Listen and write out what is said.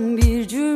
bir cümle.